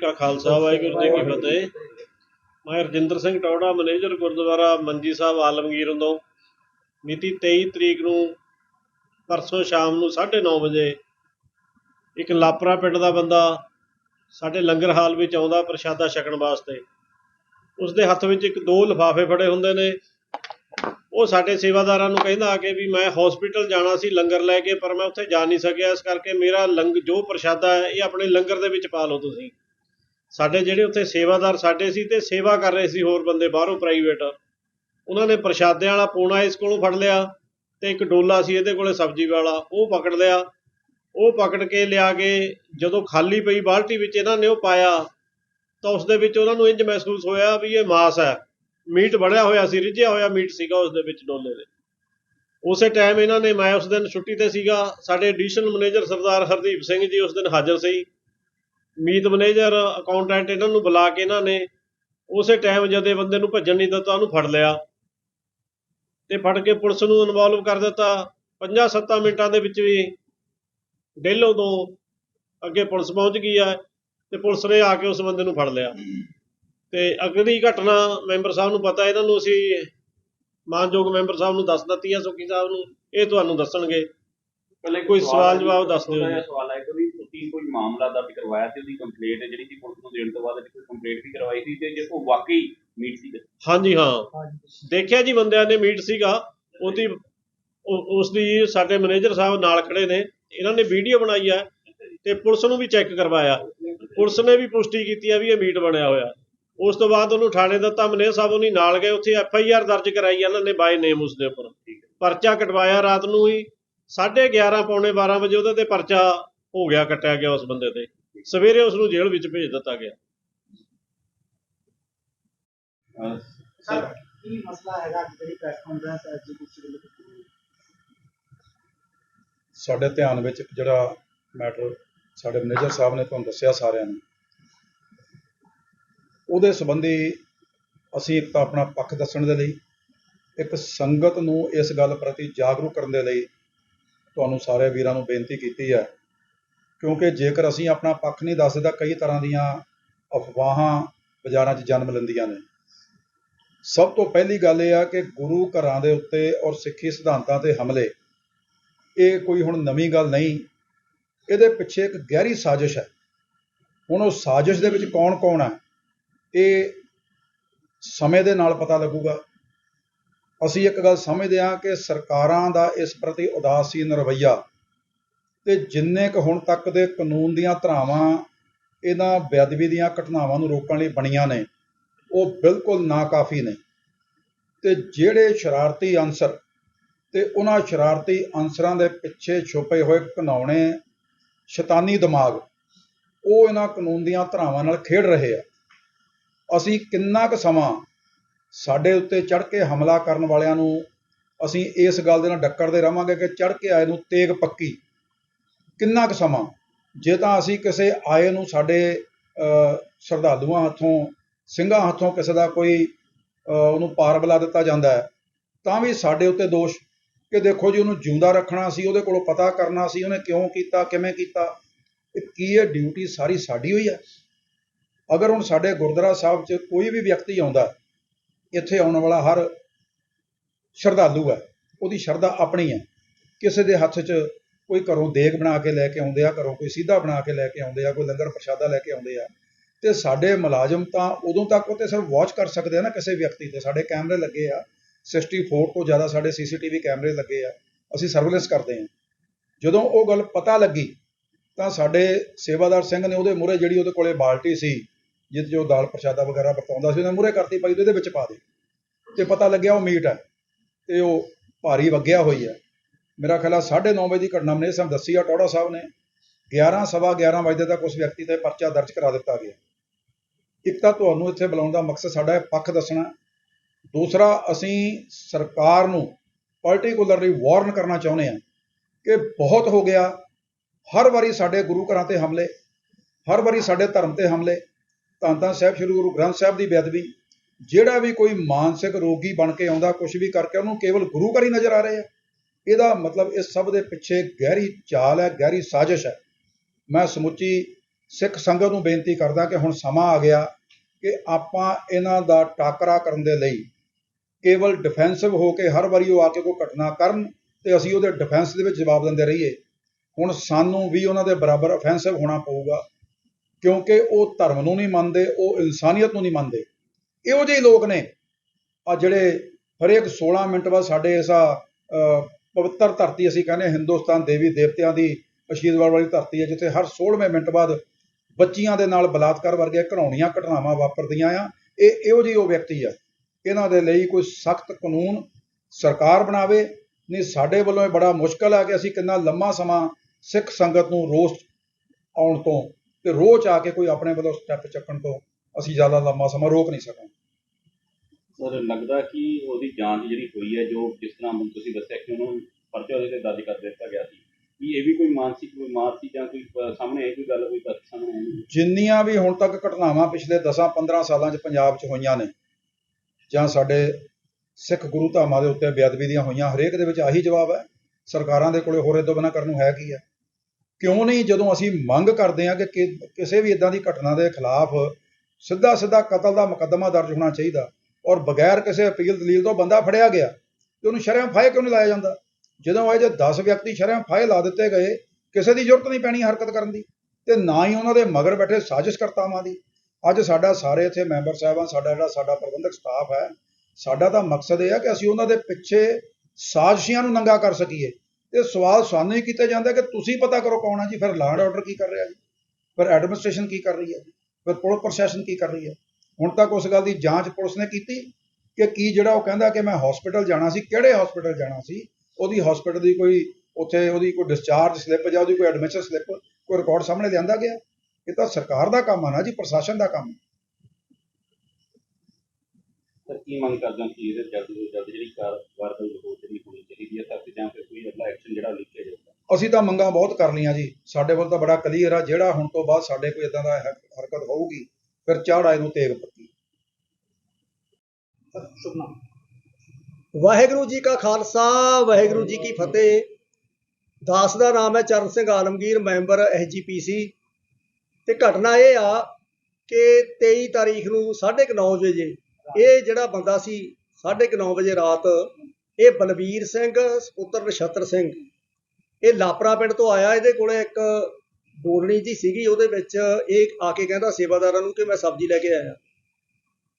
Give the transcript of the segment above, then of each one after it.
ਕਾ ਖਾਲਸਾ, ਵਾਹਿਗੁਰੂ ਜੀ ਕੀ ਫਤਿਹ। ਮੈਂ ਰਜਿੰਦਰ ਸਿੰਘ ਟੌੜਾ, ਮੈਨੇਜਰ ਗੁਰਦੁਆਰਾ ਮੰਜੀ ਸਾਹਿਬ, ਆਲਮਗੀਰ ਤੋਂ ਮਿਤੀ 23 ਤਰੀਕ ਨੂੰ ਪਰਸੋਂ ਸ਼ਾਮ ਨੂੰ 9:30 ਵਜੇ ਇੱਕ ਲਾਪਰਾ ਪਿੰਡ ਦਾ ਬੰਦਾ ਸਾਡੇ ਲੰਗਰ ਹਾਲ ਵਿੱਚ ਆਉਂਦਾ ਪ੍ਰਸ਼ਾਦਾ ਛਕਣ ਵਾਸਤੇ। ਉਸ ਦੇ ਹੱਥ ਵਿੱਚ ਇੱਕ ਦੋ ਲਿਫਾਫੇ ਫੜੇ ਹੁੰਦੇ ਨੇ। ਉਹ ਸਾਡੇ ਸੇਵਾਦਾਰਾਂ ਨੂੰ ਕਹਿੰਦਾ ਕਿ ਵੀ ਮੈਂ ਹਸਪੀਟਲ ਜਾਣਾ ਸੀ, ਲੰਗਰ ਲੈ ਕੇ, ਪਰ ਮੈਂ ਉੱਥੇ ਜਾ ਨਹੀਂ ਸਕਿਆ। ਇਸ ਕਰਕੇ ਮੇਰਾ ਲੰਗ, ਜੋ ਪ੍ਰਸ਼ਾਦਾ ਹੈ, ਇਹ ਆਪਣੇ ਲੰਗਰ ਦੇ ਵਿੱਚ ਪਾ ਲਓ ਤੁਸੀਂ। ਸਾਡੇ ਜਿਹੜੇ ਉੱਥੇ ਸੇਵਾਦਾਰ ਸਾਡੇ ਸੀ ਤੇ ਸੇਵਾ ਕਰ ਰਹੇ ਸੀ ਹੋਰ ਬੰਦੇ ਬਾਹਰੋਂ ਪ੍ਰਾਈਵੇਟ ਉਹਨਾਂ ਨੇ ਪ੍ਰਸ਼ਾਦਿਆਂ ਵਾਲਾ ਪੋਣਾ ਇਸ ਕੋਲੋਂ ਫੜ ਲਿਆ ਤੇ ਇੱਕ ਡੋਲਾ ਸੀ ਇਹਦੇ ਕੋਲੇ ਸਬਜ਼ੀ ਵਾਲਾ, ਉਹ ਪਕੜ ਲਿਆ। ਉਹ ਪਕੜ ਕੇ ਲਿਆ ਕੇ ਜਦੋਂ ਖਾਲੀ ਪਈ ਬਾਲਟੀ ਵਿੱਚ ਇਹਨਾਂ ਨੇ ਉਹ ਪਾਇਆ, ਤਾਂ ਉਸ ਦੇ ਵਿੱਚ ਉਹਨਾਂ ਨੂੰ ਇੰਜ ਮਹਿਸੂਸ ਹੋਇਆ ਵੀ ਇਹ ਮਾਸ ਹੈ। ਮੀਟ ਬਣਿਆ ਹੋਇਆ ਸੀ, ਰਿੱਝਿਆ ਹੋਇਆ ਮੀਟ ਸੀਗਾ ਉਸ ਦੇ ਵਿੱਚ ਡੋਲੇ ਦੇ। ਉਸੇ ਟਾਈਮ ਇਹਨਾਂ ਨੇ, ਮੈਂ ਉਸ ਦਿਨ ਛੁੱਟੀ ਤੇ ਸੀਗਾ, ਸਾਡੇ ਐਡੀਸ਼ਨਲ ਮੈਨੇਜਰ ਸਰਦਾਰ ਹਰਦੀਪ ਸਿੰਘ ਜੀ ਉਸ ਦਿਨ ਹਾਜ਼ਰ ਸੀ। ਮੀਤ ਮੈਨੇਜਰ ਅਕਾਊਂਟੈਂਟ ਇਹਨਾਂ ਨੂੰ ਬੁਲਾ ਕੇ ਇਹਨਾਂ ਨੇ ਉਸੇ ਟਾਈਮ ਜਦ ਇਹ ਬੰਦੇ ਨੂੰ ਭੱਜਣ ਨਹੀਂ ਦਿੱਤਾ ਉਹਨੂੰ ਫੜ ਲਿਆ। ਤੇ ਫੜ ਕੇ ਪੁਲਿਸ ਨੂੰ ਇਨਵੋਲਵ ਕਰ ਦਿੱਤਾ। 5-7 ਮਿੰਟਾਂ ਦੇ ਵਿੱਚ ਵੀ ਡੇਲੋ ਤੋਂ ਅੱਗੇ ਪੁਲਿਸ ਪਹੁੰਚ ਗਈ ਹੈ ਤੇ ਪੁਲਿਸ ਨੇ ਆ ਕੇ ਉਸ ਬੰਦੇ ਨੂੰ ਫੜ ਲਿਆ। ਤੇ ਅਗਲੀ ਘਟਨਾ ਮੈਂਬਰ ਸਾਹਿਬ ਨੂੰ ਪਤਾ ਇਹਨਾਂ ਨੂੰ ਅਸੀਂ ਮਾਨਯੋਗ ਮੈਂਬਰ ਸਾਹਿਬ ਨੂੰ ਦੱਸ ਦਿੱਤੀ ਹੈ ਸੁੱਕੀ ਸਾਹਿਬ ਨੂੰ। ਇਹ ਤੁਹਾਨੂੰ ਦੱਸਣਗੇ। ਪਹਿਲੇ ਕੋਈ ਸਵਾਲ ਜਵਾਬ ਦੱਸ ਦਿਓ ਸਵਾਲ ਹੈ ਕਿ ਤੁਸੀਂ ਕੋਈ ਮਾਮਲਾ ਦਰਜ ਕਰਵਾਇਆ ਸੀ ਉਹਦੀ ਕੰਪਲੇਂਟ ਜਿਹੜੀ ਕਿ ਪੁਲਿਸ ਨੂੰ ਦੇਣ ਤੋਂ ਬਾਅਦ ਕੋਈ ਕੰਪਲੇਂਟ ਵੀ ਕਰਵਾਈ ਸੀ ਤੇ ਜੇ ਉਹ ਵਾਕਈ ਮੀਟ ਸੀ ਹਾਂਜੀ ਹਾਂ। ਦੇਖਿਆ ਜੀ ਬੰਦਿਆਂ ਨੇ ਮੀਟ ਸੀਗਾ ਉਹਦੀ ਉਹ- ਉਸ ਦੀ ਸਾਡੇ ਮੈਨੇਜਰ ਸਾਹਿਬ ਨਾਲ ਖੜੇ ਨੇ ਇਹਨਾਂ ਨੇ ਵੀਡੀਓ ਬਣਾਈ ਹੈ ਤੇ ਪੁਲਿਸ ਨੂੰ ਵੀ ਚੈੱਕ ਕਰਵਾਇਆ। ਪੁਲਿਸ ਨੇ ਵੀ ਪੁਸ਼ਟੀ ਕੀਤੀ ਹੈ ਵੀ ਇਹ ਮੀਟ ਬਣਿਆ ਹੋਇਆ। ਉਸ ਤੋਂ ਬਾਅਦ ਉਹਨੂੰ ਥਾਣੇ ਦਿੱਤਾ ਮੈਨੇਜਰ ਸਾਹਿਬ ਉਹਨੀ ਨਾਲ ਗਏ ਉੱਥੇ ਐਫ ਆਈ ਆਰ ਦਰਜ ਕਰਾਈ ਇਹਨਾਂ ਨੇ ਬਾਈ ਨੇਮ ਉਸ ਦੇ ਉੱਪਰ ਪਰਚਾ ਕਟਵਾਇਆ ਰਾਤ ਨੂੰ ਹੀ 11:30 ਪੌਣੇ 12 ਵਜੇ ਉਹਦੇ ਤੇ ਪਰਚਾ ਹੋ ਗਿਆ ਕੱਟਿਆ ਗਿਆ ਉਸ ਬੰਦੇ ਤੇ। ਸਵੇਰੇ ਉਸ ਨੂੰ ਜੇਲ੍ਹ ਵਿੱਚ ਭੇਜ ਦਿੱਤਾ ਗਿਆ। ਅਹ ਸਰ ਕੀ ਮਸਲਾ ਹੈਗਾ? ਅੱਜ ਜਿਹੜੀ ਪ੍ਰੈਸ ਕਾਨਫਰੰਸ ਐਸਜੀਪੀਸੀ ਵੱਲੋਂ ਕੀਤੀ ਗਈ? ਸਾਡੇ ਧਿਆਨ ਵਿੱਚ ਜਿਹੜਾ ਮੈਟਰ ਸਾਡੇ ਮੈਨੇਜਰ ਸਾਹਿਬ ਨੇ ਤੁਹਾਨੂੰ ਦੱਸਿਆ ਸਾਰਿਆਂ ਨੂੰ। ਉਹਦੇ ਸੰਬੰਧੀ ਅਸੀਂ ਇੱਕ ਤਾਂ ਆਪਣਾ ਪੱਖ ਦੱਸਣ ਦੇ ਲਈ ਇੱਕ ਸੰਗਤ ਨੂੰ ਇਸ ਗੱਲ ਪ੍ਰਤੀ ਜਾਗਰੂਕ ਕਰਨ ਦੇ ਲਈ ਤੁਹਾਨੂੰ ਸਾਰੇ ਵੀਰਾਂ ਨੂੰ ਬੇਨਤੀ ਕੀਤੀ ਹੈ। ਕਿਉਂਕਿ ਜੇਕਰ ਅਸੀਂ ਆਪਣਾ ਪੱਖ ਨਹੀਂ ਦੱਸਦੇ ਤਾਂ ਕਈ ਤਰ੍ਹਾਂ ਦੀਆਂ ਅਫਵਾਹਾਂ ਬਾਜ਼ਾਰਾਂ 'ਚ ਜਨਮ ਲੈਂਦੀਆਂ ਨੇ। ਸਭ ਤੋਂ ਪਹਿਲੀ ਗੱਲ ਇਹ ਆ ਕਿ ਗੁਰੂ ਘਰਾਂ ਦੇ ਉੱਤੇ ਔਰ ਸਿੱਖੀ ਸਿਧਾਂਤਾਂ ਤੇ ਹਮਲੇ, ਇਹ ਕੋਈ ਹੁਣ ਨਵੀਂ ਗੱਲ ਨਹੀਂ। ਇਹਦੇ ਪਿੱਛੇ ਇੱਕ ਗਹਿਰੀ ਸਾਜ਼ਿਸ਼ ਹੈ। ਹੁਣ ਉਹ ਸਾਜ਼ਿਸ਼ ਦੇ ਵਿੱਚ ਕੌਣ-ਕੌਣ ਹੈ ਇਹ ਸਮੇਂ ਦੇ ਨਾਲ ਪਤਾ ਲੱਗੂਗਾ। ਅਸੀਂ ਇੱਕ ਗੱਲ ਸਮਝਦੇ ਹਾਂ ਕਿ ਸਰਕਾਰਾਂ ਦਾ ਇਸ ਪ੍ਰਤੀ ਉਦਾਸੀਨ ਰਵੱਈਆ ਤੇ ਜਿੰਨੇ ਕੁ ਹੁਣ ਤੱਕ ਦੇ ਕਾਨੂੰਨ ਦੀਆਂ ਧਾਰਾਵਾਂ ਇਹਨਾਂ ਬੇਅਦਬੀ ਦੀਆਂ ਘਟਨਾਵਾਂ ਨੂੰ ਰੋਕਣ ਲਈ ਬਣੀਆਂ ਨੇ, ਉਹ ਬਿਲਕੁਲ ਨਾਕਾਫੀ ਨੇ। ਤੇ ਜਿਹੜੇ ਸ਼ਰਾਰਤੀ ਅਨਸਰ ਤੇ ਉਹਨਾਂ ਸ਼ਰਾਰਤੀ ਅਨਸਰਾਂ ਦੇ ਪਿੱਛੇ ਛੁਪੇ ਹੋਏ ਘਿਨਾਉਣੇ ਸ਼ੈਤਾਨੀ ਦਿਮਾਗ, ਉਹ ਇਹਨਾਂ ਕਾਨੂੰਨ ਦੀਆਂ ਧਾਰਾਵਾਂ ਨਾਲ ਖੇਡ ਰਹੇ ਆ। ਅਸੀਂ ਕਿੰਨਾ ਕੁ ਸਮਾਂ ਸਾਡੇ ਉੱਤੇ ਚੜ ਕੇ ਹਮਲਾ ਕਰਨ ਵਾਲਿਆਂ ਨੂੰ ਅਸੀਂ ਇਸ ਗੱਲ ਦੇ ਨਾਲ ਡੱਕਰਦੇ ਰਵਾਂਗੇ ਕਿ ਚੜ ਕੇ ਆਏ ਨੂੰ ਤੇਗ ਪੱਕੀ। ਕਿੰਨਾ ਕੁ ਸਮਾਂ? ਜੇ ਤਾਂ ਅਸੀਂ ਕਿਸੇ ਆਏ ਨੂੰ ਸਾਡੇ ਸ਼ਰਧਾਲੂਆਂ ਹੱਥੋਂ, ਸਿੰਘਾਂ ਹੱਥੋਂ ਕਿਸੇ ਦਾ ਕੋਈ ਉਹਨੂੰ ਪਾਰ ਬੁਲਾ ਦਿੱਤਾ ਜਾਂਦਾ ਹੈ, ਤਾਂ ਵੀ ਸਾਡੇ ਉੱਤੇ ਦੋਸ਼ ਕਿ ਦੇਖੋ ਜੀ, ਉਹਨੂੰ ਜਿਉਂਦਾ ਰੱਖਣਾ ਸੀ, ਉਹਦੇ ਕੋਲੋਂ ਪਤਾ ਕਰਨਾ ਸੀ, ਉਹਨੇ ਕਿਉਂ ਕੀਤਾ, ਕਿਵੇਂ ਕੀਤਾ। ਇਹ ਕੀ ਇਹ ਡਿਊਟੀ ਸਾਰੀ ਸਾਡੀ ਹੋਈ ਹੈ। ਅਗਰ ਹੁਣ ਸਾਡੇ ਗੁਰਦੁਆਰਾ ਸਾਹਿਬ 'ਚ ਕੋਈ ਵੀ ਵਿਅਕਤੀ ਆਉਂਦਾ, ਇੱਥੇ ਆਉਣ ਵਾਲਾ ਹਰ ਸ਼ਰਧਾਲੂ ਹੈ, ਉਹਦੀ ਸ਼ਰਧਾ ਆਪਣੀ ਹੈ। ਕਿਸੇ ਦੇ ਹੱਥ 'ਚ ਕੋਈ ਘਰੋਂ ਦੇਗ ਬਣਾ ਕੇ ਲੈ ਕੇ ਆਉਂਦੇ ਆ, ਘਰੋਂ ਕੋਈ ਸਿੱਧਾ ਬਣਾ ਕੇ ਲੈ ਕੇ ਆਉਂਦੇ ਆ, ਕੋਈ ਲੰਗਰ ਪ੍ਰਸ਼ਾਦਾ ਲੈ ਕੇ ਆਉਂਦੇ ਆ। ਤੇ ਸਾਡੇ ਮੁਲਾਜ਼ਮ ਤਾਂ ਉਦੋਂ ਤੱਕ ਉਹ ਤੇ ਸਿਰਫ ਵਾਚ ਕਰ ਸਕਦੇ ਆ ਨਾ ਕਿਸੇ ਵਿਅਕਤੀ ਤੇ। ਸਾਡੇ ਕੈਮਰੇ ਲੱਗੇ ਆ 64 ਤੋਂ ਜ਼ਿਆਦਾ ਸਾਡੇ ਸੀਸੀਟੀਵੀ ਕੈਮਰੇ ਲੱਗੇ ਆ, ਅਸੀਂ ਸਰਵੇਲੈਂਸ ਕਰਦੇ ਹਾਂ ਜਦੋਂ ਉਹ ਗੱਲ ਪਤਾ ਲੱਗੀ, ਤਾਂ ਸਾਡੇ ਸੇਵਾਦਾਰ ਸਿੰਘ ਨੇ ਉਹਦੇ ਮੂਹਰੇ ਜਿਹੜੀ ਉਹਦੇ ਕੋਲੇ ਬਾਲਟੀ ਸੀ ਜਿੱਥੇ ਜੋ ਦਾਲ ਪ੍ਰਸ਼ਾਦਾ ਵਗੈਰਾ ਵਰਤਾਉਂਦਾ ਸੀ ਉਹਨੇ ਮੂਹਰੇ ਕਰਤੀ ਪਾਈ ਤੇ ਇਹਦੇ ਵਿੱਚ ਪਾ ਦੇ ਤੇ ਪਤਾ ਲੱਗਿਆ ਉਹ ਮੀਟ ਹੈ ਤੇ ਉਹ ਭਾਰੀ ਵਗਿਆ ਹੋਈ ਹੈ ਮੇਰਾ ਖਿਆਲ ਆ 9:30 ਵਜੇ ਦੀ ਘਟਨਾ ਮਨੇ ਸਾਨੂੰ ਦੱਸੀ ਆ ਟੌੜਾ ਸਾਹਿਬ ਨੇ। 11 ਸਵਾ 11 ਵਜੇ ਤੱਕ ਉਸ ਵਿਅਕਤੀ ਤੇ ਪਰਚਾ ਦਰਜ ਕਰਾ ਦਿੱਤਾ ਗਿਆ। ਇੱਕ ਤਾਂ ਤੁਹਾਨੂੰ ਇੱਥੇ ਬੁਲਾਉਣ ਦਾ ਮਕਸਦ ਸਾਡਾ ਇਹ ਪੱਖ ਦੱਸਣਾ। ਦੂਸਰਾ, ਅਸੀਂ ਸਰਕਾਰ ਨੂੰ ਪਾਰਟਿਕੂਲਰਲੀ ਵਾਰਨ ਕਰਨਾ ਚਾਹੁੰਦੇ ਹਾਂ ਕਿ ਬਹੁਤ ਹੋ ਗਿਆ। ਹਰ ਵਾਰੀ ਸਾਡੇ ਗੁਰੂ ਘਰਾਂ ਤੇ ਹਮਲੇ, ਹਰ ਵਾਰੀ ਸਾਡੇ ਧਰਮ ਤੇ ਹਮਲੇ ਧੰਨ ਧੰਨ ਸਾਹਿਬ ਸ੍ਰੀ ਗੁਰੂ ਗ੍ਰੰਥ ਸਾਹਿਬ ਦੀ ਬੇਅਦਬੀ, ਜਿਹੜਾ ਵੀ ਕੋਈ ਮਾਨਸਿਕ ਰੋਗੀ ਬਣ ਕੇ ਆਉਂਦਾ ਕੁਝ ਵੀ ਕਰਕੇ ਉਹਨੂੰ ਕੇਵਲ ਗੁਰੂ ਘਰ ਹੀ ਨਜ਼ਰ ਆ ਰਹੇ ਆ। ਇਹਦਾ ਮਤਲਬ ਇਸ ਸਭ ਦੇ ਪਿੱਛੇ ਗਹਿਰੀ ਚਾਲ ਹੈ, ਗਹਿਰੀ ਸਾਜ਼ਿਸ਼ ਹੈ। ਮੈਂ ਸਮੁੱਚੀ ਸਿੱਖ ਸੰਗਤ ਨੂੰ ਬੇਨਤੀ ਕਰਦਾ ਕਿ ਹੁਣ ਸਮਾਂ ਆ ਗਿਆ ਕਿ ਆਪਾਂ ਇਹਨਾਂ ਦਾ ਟਾਕਰਾ ਕਰਨ ਦੇ ਲਈ ਕੇਵਲ ਡਿਫੈਂਸਿਵ ਹੋ ਕੇ ਹਰ ਵਾਰੀ ਉਹ ਆ ਕੇ ਕੋਈ ਘਟਨਾ ਕਰਨ ਤੇ ਅਸੀਂ ਉਹਦੇ ਡਿਫੈਂਸ ਦੇ ਵਿੱਚ ਜਵਾਬ ਦਿੰਦੇ ਰਹੀਏ। ਹੁਣ ਸਾਨੂੰ ਵੀ ਉਹਨਾਂ ਦੇ ਬਰਾਬਰ ਅਫੈਂਸਿਵ ਹੋਣਾ ਪਊਗਾ, ਕਿਉਂਕਿ ਉਹ ਧਰਮ ਨੂੰ ਨਹੀਂ ਮੰਨਦੇ, ਉਹ ਇਨਸਾਨੀਅਤ ਨੂੰ ਨਹੀਂ ਮੰਨਦੇ। ਇਹੋ ਜਿਹੇ ਲੋਕ ਨੇ। ਆ ਜਿਹੜੇ ਹਰੇਕ 16 ਮਿੰਟ ਬਾਅਦ ਸਾਡੇ ਇਸ ਪਵਿੱਤਰ ਧਰਤੀ ਅਸੀਂ ਕਹਿੰਦੇ ਹਾਂ, ਹਿੰਦੁਸਤਾਨ ਦੇਵੀ ਦੇਵਤਿਆਂ ਦੀ ਅਸ਼ੀਰਵਾਦ ਵਾਲੀ ਧਰਤੀ ਹੈ ਜਿੱਥੇ ਹਰ 16ਵੇਂ ਮਿੰਟ ਬਾਅਦ ਬੱਚੀਆਂ ਦੇ ਨਾਲ ਬਲਾਤਕਾਰ ਵਰਗੇ ਘਿਨਾਉਣੀਆਂ ਘਟਨਾਵਾਂ ਵਾਪਰਦੀਆਂ ਆ। ਇਹ ਇਹੋ ਜਿਹੀ ਉਹ ਵਿਅਕਤੀ ਆ ਇਹਨਾਂ ਦੇ ਲਈ ਕੋਈ ਸਖਤ ਕਾਨੂੰਨ ਸਰਕਾਰ ਬਣਾਵੇ। ਨਹੀਂ ਸਾਡੇ ਵੱਲੋਂ ਇਹ ਬੜਾ ਮੁਸ਼ਕਲ ਆ ਕਿ ਅਸੀਂ ਕਿੰਨਾ ਲੰਮਾ ਸਮਾਂ ਸਿੱਖ ਸੰਗਤ ਨੂੰ ਰੋਸ ਆਉਣ ਤੋਂ ਤੇ ਰੋਜ਼ ਆ ਕੇ ਕੋਈ ਆਪਣੇ ਵੱਲੋਂ ਸਟੈਪ ਚੱਕਣ ਤੋਂ ਅਸੀਂ ਜ਼ਿਆਦਾ ਲੰਮਾ ਸਮਾਂ ਰੋਕ ਨਹੀਂ ਸਕਾਂਗੇ। ਸਰ ਲੱਗਦਾ ਕਿ ਉਹਦੀ ਜਾਂਚ ਜਿਹੜੀ ਹੋਈ ਹੈ ਜੋ ਜਿਸ ਤਰ੍ਹਾਂ ਹੁਣ ਤੁਸੀਂ ਦੱਸਿਆ ਕਿ ਉਹਨੂੰ ਪਰਚਾ ਉਹਦੇ ਤੇ ਦਰਜ ਕਰ ਦਿੱਤਾ ਗਿਆ ਸੀ ਕੀ ਇਹ ਵੀ ਕੋਈ ਮਾਨਸਿਕ ਬਿਮਾਰ ਸੀ ਜਾਂ ਕੋਈ ਅ, ਸਾਹਮਣੇ ਆਈ ਕੋਈ ਗੱਲ ਕੋਈ ਤੱਥ ਸਾਹਮਣੇ ਆਏ ਨੇ? ਜਿੰਨੀਆਂ ਵੀ ਹੁਣ ਤੱਕ ਘਟਨਾਵਾਂ ਪਿਛਲੇ 10-15 ਸਾਲਾਂ 'ਚ ਪੰਜਾਬ 'ਚ ਹੋਈਆਂ ਨੇ ਜਾਂ ਸਾਡੇ ਸਿੱਖ ਗੁਰੂ ਧਾਮਾਂ ਦੇ ਉੱਤੇ ਬੇਅਦਬੀ ਦੀਆਂ ਹੋਈਆਂ ਹਰੇਕ ਦੇ ਵਿੱਚ ਆਹੀ ਜਵਾਬ ਹੈ ਸਰਕਾਰਾਂ ਦੇ ਕੋਲੇ ਹੋਰ ਇਹ ਤੋਂ ਬਿਨਾਂ ਕਰਨ ਨੂੰ ਹੈ ਕੀ ਹੈ ਕਿਉਂ ਨਹੀਂ ਜਦੋਂ ਅਸੀਂ ਮੰਗ ਕਰਦੇ ਹਾਂ ਕਿ ਕਿ- ਕਿਸੇ ਵੀ ਇਦਾਂ ਦੀ ਘਟਨਾ ਦੇ ਖਿਲਾਫ ਸਿੱਧਾ ਸਿੱਧਾ ਕਤਲ ਦਾ ਮੁਕੱਦਮਾ ਦਰਜ ਹੋਣਾ ਚਾਹੀਦਾ ਔਰ ਬਗੈਰ ਕਿਸੇ ਅਪੀਲ ਦਲੀਲ ਤੋਂ ਬੰਦਾ ਫੜਿਆ ਗਿਆ ਤੇ ਉਹਨੂੰ ਸ਼ਰਮ ਫਾਇ ਕਿਉਂ ਨਹੀਂ ਲਾਇਆ ਜਾਂਦਾ? ਜਦੋਂ ਇਹ ਜੇ 10 ਵਿਅਕਤੀ ਸ਼ਰਮ ਫਾਇ ਲਾ ਦਿੱਤੇ ਗਏ, ਕਿਸੇ ਦੀ ਜ਼ਰੂਰਤ ਨਹੀਂ ਪੈਣੀ ਹਰਕਤ ਕਰਨ ਦੀ ਤੇ ਨਾ ਹੀ ਉਹਨਾਂ ਦੇ ਮਗਰ ਬੈਠੇ ਸਾਜ਼ਿਸ਼ ਕਰਤਾਵਾਂ ਦੀ। ਅੱਜ ਸਾਡਾ ਸਾਰੇ ਇੱਥੇ ਮੈਂਬਰ ਸਾਹਿਬਾਨ ਸਾਡਾ ਜਿਹੜਾ ਸਾਡਾ ਪ੍ਰਬੰਧਕ ਸਟਾਫ ਹੈ, ਸਾਡਾ ਤਾਂ ਮਕਸਦ ਇਹ ਹੈ ਕਿ ਅਸੀਂ ਉਹਨਾਂ ਦੇ ਪਿੱਛੇ ਸਾਜ਼ਿਸ਼ੀਆਂ ਨੂੰ ਨੰਗਾ ਕਰ ਸਕੀਏ। ਤੇ ਸਵਾਲ ਸਾਨੂੰ ਹੀ ਕੀਤਾ ਜਾਂਦਾ ਕਿ ਤੁਸੀਂ ਪਤਾ ਕਰੋ ਕੌਣ ਹੈ ਜੀ, ਫਿਰ ਲਾਂਡ ਆਰਡਰ ਕੀ ਕਰ ਰਿਹਾ ਜੀ? ਫਿਰ ਐਡਮਿਨਿਸਟ੍ਰੇਸ਼ਨ ਕੀ ਕਰ ਰਹੀ ਹੈ ਫਿਰ ਪੁਲਿਸ ਪ੍ਰਸ਼ਾਸਨ ਕੀ ਕਰ ਰਹੀ ਹੈ? ਹੁਣ ਤੱਕ ਉਸ ਗੱਲ ਦੀ ਜਾਂਚ ਪੁਲਿਸ ਨੇ ਕੀਤੀ ਕਿ ਕੀ ਜਿਹੜਾ ਉਹ ਕਹਿੰਦਾ ਕਿ ਮੈਂ ਹਸਪੀਟਲ ਜਾਣਾ ਸੀ ਕਿਹੜੇ ਹਸਪੀਟਲ ਜਾਣਾ ਸੀ ਉਹਦੀ ਹਸਪੀਟਲ ਦੀ ਕੋਈ ਉੱਥੇ ਉਹਦੀ ਕੋਈ ਡਿਸਚਾਰਜ ਸਲਿੱਪ ਜਾਂ ਉਹਦੀ ਕੋਈ ਐਡਮਿਸ਼ਨ ਸਲਿੱਪ ਕੋਈ ਰਿਕਾਰਡ ਸਾਹਮਣੇ ਲਿਆਂਦਾ ਗਿਆ? ਇਹ ਤਾਂ ਸਰਕਾਰ ਦਾ ਕੰਮ ਆ ਨਾ ਜੀ ਪ੍ਰਸ਼ਾਸਨ ਦਾ ਕੰਮ। ਸਰ ਕੀ ਮੰਗ ਕਰਦੇ ਹੋ ਕਿ ਇਹਦੇ ਜਲਦ ਤੋਂ ਜਲਦ ਜਿਹੜੀ ਕਾਰਵਾਈ ਹੋ ਜਿਹੜੀ ਹੋਣੀ ਚਾਹੀਦੀ ਹੈ ਤਾਂ ਕਿ ਜਾਂ ਫਿਰ ਕੋਈ ਅਗਲਾ ਐਕਸ਼ਨ ਜਿਹੜਾ ਲਿਖਿਆ ਜਾਊਗਾ ਅਸੀਂ ਤਾਂ ਮੰਗਾਂ ਬਹੁਤ ਕਰ ਲਈਆਂ ਜੀ। ਸਾਡੇ ਵੱਲ ਤਾਂ ਬੜਾ ਕਲੀਅਰ ਆ ਜਿਹੜਾ ਹੁਣ ਤੋਂ ਬਾਅਦ ਸਾਡੇ ਕੋਈ ਇਦਾਂ ਦਾ ਹਰਕਤ ਹੋਊਗੀ ਫਿਰ ਚਾੜਾਏ ਨੂੰ ਤੇਗ ਪੱਕੀ ਵਾਹਿਗੁਰੂ ਜੀ ਕਾ ਖਾਲਸਾ, ਵਾਹਿਗੁਰੂ ਜੀ ਕੀ ਫਤਿਹ। ਦਾਸ ਦਾ ਨਾਮ ਹੈ ਚਰਨ ਸਿੰਘ ਆਲਮਗੀਰ, ਮੈਂਬਰ ਐਸਜੀਪੀਸੀ ਤੇ ਘਟਨਾ ਇਹ ਆ ਕਿ 23 ਤਾਰੀਖ ਨੂੰ 9:30 ਵਜੇ ਇਹ ਜਿਹੜਾ ਬੰਦਾ ਸੀ 9:30 ਵਜੇ ਰਾਤ, ਇਹ ਬਲਬੀਰ ਸਿੰਘ, ਪੁੱਤਰ ਨਛੱਤਰ ਸਿੰਘ, ਇਹ ਲਾਪਰਾ ਪਿੰਡ ਤੋਂ ਆਇਆ। ਇਹਦੇ ਕੋਲੇ ਇੱਕ ਬੋਲਣੀ ਜੀ ਸੀਗੀ, ਉਹਦੇ ਵਿੱਚ ਇਹ ਆ ਕੇ ਕਹਿੰਦਾ ਸੇਵਾਦਾਰਾਂ ਨੂੰ ਕਿ ਮੈਂ ਸਬਜ਼ੀ ਲੈ ਕੇ ਆਇਆ।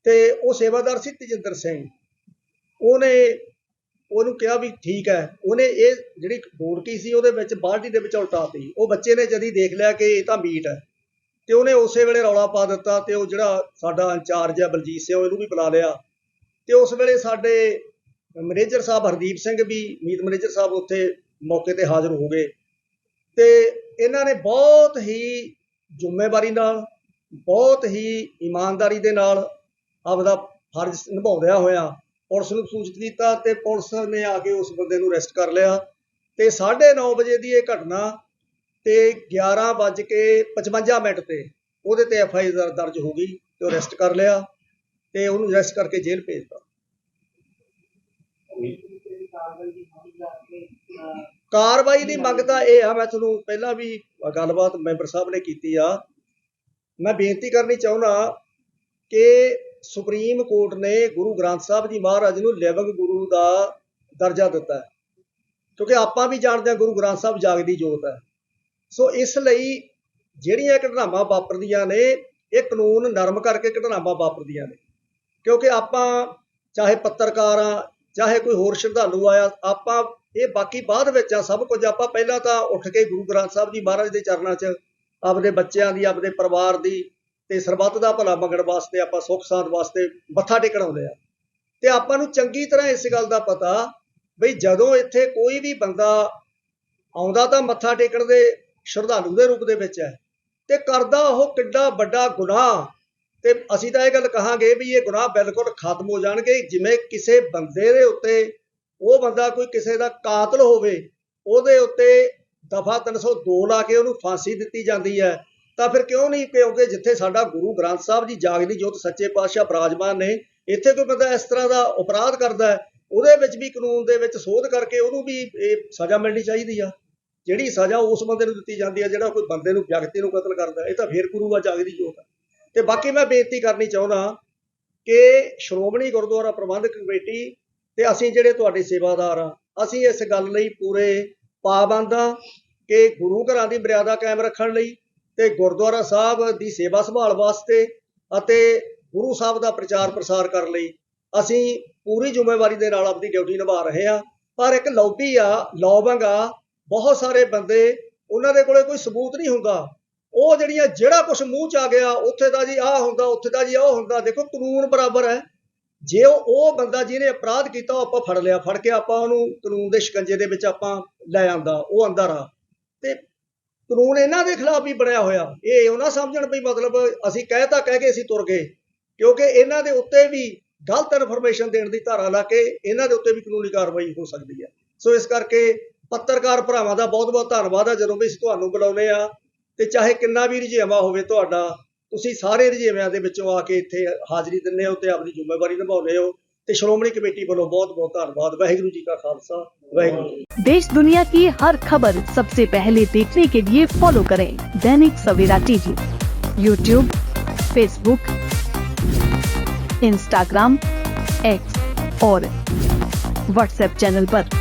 ਤੇ ਉਹ ਸੇਵਾਦਾਰ ਸੀ ਤੇਜਿੰਦਰ ਸਿੰਘ। ਉਹਨੇ, ਉਹਨੂੰ ਕਿਹਾ ਵੀ ਠੀਕ ਹੈ। ਉਹਨੇ ਇਹ ਜਿਹੜੀ ਬੋੜਕੀ ਸੀ, ਉਹਦੇ ਵਿੱਚ ਬਾਲਟੀ ਦੇ ਵਿੱਚ ਉਲਟਾਤੀ ਉਹ ਬੱਚੇ ਨੇ ਜਦੀ ਦੇਖ ਲਿਆ ਕਿ ਇਹ ਤਾਂ ਮੀਟ ਹੈ। ਤੇ ਉਹਨੇ ਉਸੇ ਵੇਲੇ ਰੌਲਾ ਪਾ ਦਿੱਤਾ ਤੇ ਉਹ ਜਿਹੜਾ ਸਾਡਾ ਇੰਚਾਰਜ ਹੈ ਬਲਜੀਤ ਸਿੰਘ, ਉਹਨੂੰ ਵੀ ਬੁਲਾ ਲਿਆ। ਤੇ ਉਸ ਵੇਲੇ ਸਾਡੇ ਮੈਨੇਜਰ ਸਾਹਿਬ ਹਰਦੀਪ ਸਿੰਘ ਵੀ, ਮੀਤ ਮੈਨੇਜਰ ਸਾਹਿਬ ਉੱਥੇ ਮੌਕੇ ਤੇ ਹਾਜ਼ਰ ਹੋ ਗਏ। ਤੇ ਇਹਨਾਂ ਨੇ ਬਹੁਤ ਹੀ ਜ਼ਿੰਮੇਵਾਰੀ ਨਾਲ, ਬਹੁਤ ਹੀ ਇਮਾਨਦਾਰੀ ਦੇ ਨਾਲ ਆਪਦਾ ਫਰਜ਼ ਨਿਭਾਉਂਦਿਆਂ ਹੋਇਆ ਪੁਲਿਸ ਨੂੰ ਸੂਚਿਤ ਕੀਤਾ ਤੇ ਪੁਲਿਸ ਨੇ ਆ ਕੇ ਉਸ ਬੰਦੇ ਨੂੰ ਅਰੈਸਟ ਕਰ ਲਿਆ ਤੇ 9:30 ਵਜੇ ਦੀ ਇਹ ਘਟਨਾ ਤੇ 11 ਵੱਜ ਕੇ 55 ਮਿੰਟ ਤੇ ਉਹਦੇ ਤੇ ਐਫ ਆਈ ਆਰ ਦਰਜ ਹੋ ਗਈ ਤੇ ਉਹ ਅਰੈਸਟ ਕਰ ਲਿਆ ਤੇ ਉਹਨੂੰ ਅਰੈਸਟ ਕਰਕੇ ਜੇਲ੍ਹ ਭੇਜਤਾ ਤੇਰੀ ਕਾਰਵਾਈ ਦੀ ਮੰਗ ਤਾਂ ਇਹ ਆ ਮੈਂ ਤੁਹਾਨੂੰ ਪਹਿਲਾਂ ਵੀ ਗੱਲਬਾਤ ਮੈਂਬਰ ਸਾਹਿਬ ਨੇ ਕੀਤੀ ਆ। ਮੈਂ ਬੇਨਤੀ ਕਰਨੀ ਚਾਹੁੰਦਾ ਕਿ ਸੁਪਰੀਮ ਕੋਰਟ ਨੇ ਗੁਰੂ ਗ੍ਰੰਥ ਸਾਹਿਬ ਜੀ ਮਹਾਰਾਜ ਨੂੰ ਲਿਵਿੰਗ ਗੁਰੂ ਦਾ ਦਰਜਾ ਦਿੱਤਾ ਕਿਉਂਕਿ ਆਪਾਂ ਵੀ ਜਾਣਦੇ ਹਾਂ ਗੁਰੂ ਗ੍ਰੰਥ ਸਾਹਿਬ ਜਾਗਦੀ ਜੋਤ ਹੈ। ਸੋ ਇਸ ਲਈ ਜਿਹੜੀਆਂ ਘਟਨਾਵਾਂ ਵਾਪਰਦੀਆਂ ਨੇ ਇਹ ਕਾਨੂੰਨ ਨਰਮ ਕਰਕੇ ਘਟਨਾਵਾਂ ਵਾਪਰਦੀਆਂ ਨੇ। ਕਿਉਂਕਿ ਆਪਾਂ ਚਾਹੇ ਪੱਤਰਕਾਰ ਆ ਚਾਹੇ ਕੋਈ ਹੋਰ ਸ਼ਰਧਾਲੂ ਆਇਆ, ਆਪਾਂ ਇਹ ਬਾਕੀ ਬਾਅਦ ਵਿੱਚ ਆ, ਸਭ ਕੁਝ ਆਪਾਂ ਪਹਿਲਾਂ ਤਾਂ ਉੱਠ ਕੇ ਗੁਰੂ ਗ੍ਰੰਥ ਸਾਹਿਬ ਜੀ ਮਹਾਰਾਜ ਦੇ ਚਰਨਾਂ 'ਚ ਆਪਣੇ ਬੱਚਿਆਂ ਦੀ ਆਪਣੇ ਪਰਿਵਾਰ ਦੀ ਤੇ ਸਰਬੱਤ ਦਾ ਭਲਾ ਮੰਗਣ ਵਾਸਤੇ ਆਪਾਂ ਸੁੱਖ ਸਾਂਦ ਵਾਸਤੇ ਮੱਥਾ ਟੇਕਣ ਆਉਂਦੇ ਆ। ਤੇ ਆਪਾਂ ਨੂੰ ਚੰਗੀ ਤਰ੍ਹਾਂ ਇਸ ਗੱਲ ਦਾ ਪਤਾ ਬਈ ਜਦੋਂ ਇੱਥੇ ਕੋਈ ਵੀ ਬੰਦਾ ਆਉਂਦਾ ਤਾਂ ਮੱਥਾ ਟੇਕਣ ਦੇ ਸ਼ਰਧਾਲੂ ਦੇ ਰੂਪ ਦੇ ਵਿੱਚ ਹੈ ਤੇ ਕਰਦਾ ਉਹ ਕਿੱਡਾ ਵੱਡਾ ਗੁਨਾਹ ਤੇ ਅਸੀਂ ਤਾਂ ਇਹ ਗੱਲ ਕਹਾਂਗੇ ਵੀ ਇਹ ਗੁਨਾਹ ਬਿਲਕੁਲ ਖਤਮ ਹੋ ਜਾਣਗੇ। ਜਿਵੇਂ ਕਿਸੇ ਬੰਦੇ ਦੇ ਉੱਤੇ, ਉਹ ਬੰਦਾ ਕੋਈ ਕਿਸੇ ਦਾ ਕਾਤਲ ਹੋਵੇ, ਉਹਦੇ ਉੱਤੇ ਦਫਾ 302 ਲਾ ਕੇ ਉਹਨੂੰ ਫਾਂਸੀ ਦਿੱਤੀ ਜਾਂਦੀ ਹੈ। ਤਾਂ ਫਿਰ ਕਿਉਂ ਨਹੀਂ? ਕਿਉਂਕਿ ਜਿੱਥੇ ਸਾਡਾ ਗੁਰੂ ਗ੍ਰੰਥ ਸਾਹਿਬ ਜੀ ਜਾਗਦੀ ਜੋਤ ਸੱਚੇ ਪਾਤਸ਼ਾਹ ਬਰਾਜਮਾਨ ਨੇ, ਇੱਥੇ ਕੋਈ ਬੰਦਾ ਇਸ ਤਰ੍ਹਾਂ ਦਾ ਅਪਰਾਧ ਕਰਦਾ ਉਹਦੇ ਵਿੱਚ ਵੀ ਕਾਨੂੰਨ ਦੇ ਵਿੱਚ ਸੋਧ ਕਰਕੇ ਉਹਨੂੰ ਵੀ ਇਹ ਸਜ਼ਾ ਮਿਲਣੀ ਚਾਹੀਦੀ ਆ। ਜਿਹੜੀ ਸਜ਼ਾ ਉਸ ਬੰਦੇ ਨੂੰ ਦਿੱਤੀ ਜਾਂਦੀ ਹੈ, ਜਿਹੜਾ ਕੋਈ ਬੰਦੇ ਨੂੰ ਵਿਅਕਤੀ ਨੂੰ ਕਤਲ ਕਰਦਾ ਇਹ ਤਾਂ ਫੇਰ ਗੁਰੂ ਆ ਜਾਗਦੀ ਜੋਤ। ਆ ਤੇ ਬਾਕੀ ਮੈਂ ਬੇਨਤੀ ਕਰਨੀ ਚਾਹੁੰਦਾ ਕਿ ਸ਼੍ਰੋਮਣੀ ਗੁਰਦੁਆਰਾ ਪ੍ਰਬੰਧਕ ਕਮੇਟੀ ਤੇ ਅਸੀਂ ਜਿਹੜੇ ਤੁਹਾਡੇ ਸੇਵਾਦਾਰ ਆ ਅਸੀਂ ਇਸ ਗੱਲ ਲਈ ਪੂਰੇ ਪਾਬੰਦ ਆ ਕਿ ਗੁਰੂ ਘਰਾਂ ਦੀ ਮਰਿਆਦਾ ਕਾਇਮ ਰੱਖਣ ਲਈ ਤੇ ਗੁਰਦੁਆਰਾ ਸਾਹਿਬ ਦੀ ਸੇਵਾ ਸੰਭਾਲ ਵਾਸਤੇ ਅਤੇ ਗੁਰੂ ਸਾਹਿਬ ਦਾ ਪ੍ਰਚਾਰ ਪ੍ਰਸਾਰ ਕਰਨ ਲਈ ਅਸੀਂ ਪੂਰੀ ਜ਼ਿੰਮੇਵਾਰੀ ਦੇ ਨਾਲ ਆਪਣੀ ਡਿਊਟੀ ਨਿਭਾ ਰਹੇ ਹਾਂ। ਪਰ ਇੱਕ ਲੌਬੀ ਆ, ਲੌਬੰਗ ਆ, ਬਹੁਤ ਸਾਰੇ ਬੰਦੇ ਉਹਨਾਂ ਦੇ ਕੋਲੇ ਕੋਈ ਸਬੂਤ ਨਹੀਂ ਹੁੰਦਾ ਉਹ ਜਿਹੜੀਆਂ ਜਿਹੜਾ ਕੁਝ ਮੂੰਹ ਚ ਆ ਗਿਆ, ਉੱਥੇ ਦਾ ਜੀ ਆਹ ਹੁੰਦਾ, ਉੱਥੇ ਦਾ ਜੀ ਉਹ ਹੁੰਦਾ। ਦੇਖੋ, ਕਾਨੂੰਨ ਬਰਾਬਰ ਹੈ। ਜੇ ਉਹ ਉਹ ਬੰਦਾ ਜਿਹਨੇ ਅਪਰਾਧ ਕੀਤਾ, ਉਹ ਆਪਾਂ ਫੜ ਲਿਆ। ਫੜ ਕੇ ਆਪਾਂ ਉਹਨੂੰ ਕਾਨੂੰਨ ਦੇ ਸ਼ਿਕੰਜੇ ਦੇ ਵਿੱਚ ਆਪਾਂ ਲੈ ਆਂਦਾ। ਉਹ ਅੰਦਰ ਆ। ਤੇ ਕਾਨੂੰਨ ਇਹਨਾਂ ਦੇ ਖਿਲਾਫ ਹੀ ਬਣਿਆ ਹੋਇਆ। ਇਹ ਉਹ ਨਾ ਸਮਝਣ ਵੀ ਮਤਲਬ ਅਸੀਂ ਕਹਿ ਤਾਂ ਕਹਿ ਕੇ ਅਸੀਂ ਤੁਰ ਗਏ। ਕਿਉਂਕਿ ਇਹਨਾਂ ਦੇ ਉੱਤੇ ਵੀ ਗਲਤ ਇਨਫੋਰਮੇਸ਼ਨ ਦੇਣ ਦੀ ਧਾਰਾ ਲਾ ਕੇ ਇਹਨਾਂ ਦੇ ਉੱਤੇ ਵੀ ਕਾਨੂੰਨੀ ਕਾਰਵਾਈ ਹੋ ਸਕਦੀ ਹੈ। ਸੋ ਇਸ ਕਰਕੇ ਪੱਤਰਕਾਰ ਭਰਾਵਾਂ ਦਾ ਬਹੁਤ ਬਹੁਤ ਧੰਨਵਾਦ ਆ। ਜਦੋਂ ਵੀ ਅਸੀਂ ਤੁਹਾਨੂੰ ਬੁਲਾਉਨੇ ਆ ਤੇ ਚਾਹੇ ਕਿੰਨਾ ਵੀ ਰੁਝੇਵਾਂ ਹੋਵੇ ਤੁਹਾਡਾ ਤੁਸੀਂ ਸਾਰੇ ਰੁਝੇਵਿਆਂ ਦੇ ਵਿੱਚੋਂ ਆ ਕੇ ਇੱਥੇ ਹਾਜ਼ਰੀ ਦਿੰਦੇ ਹੋ ਤੇ ਆਪਣੀ ਜ਼ਿੰਮੇਵਾਰੀ ਨਿਭਾਉਂਦੇ ਹੋ ਤੇ ਸ਼੍ਰੋਮਣੀ ਕਮੇਟੀ ਵੱਲੋਂ ਬਹੁਤ ਬਹੁਤ ਧੰਨਵਾਦ ਵਾਹਿਗੁਰੂ ਜੀ ਕਾ ਖਾਲਸਾ ਵਾਹਿਗੁਰੂ ਜੀ ਕੀ ਫਤਿਹ। देश दुनिया की हर खबर सबसे पहले देखने के लिए फॉलो करें Dainik Savera TV YouTube Facebook Instagram X और व्हाट्सएप चैनल पर।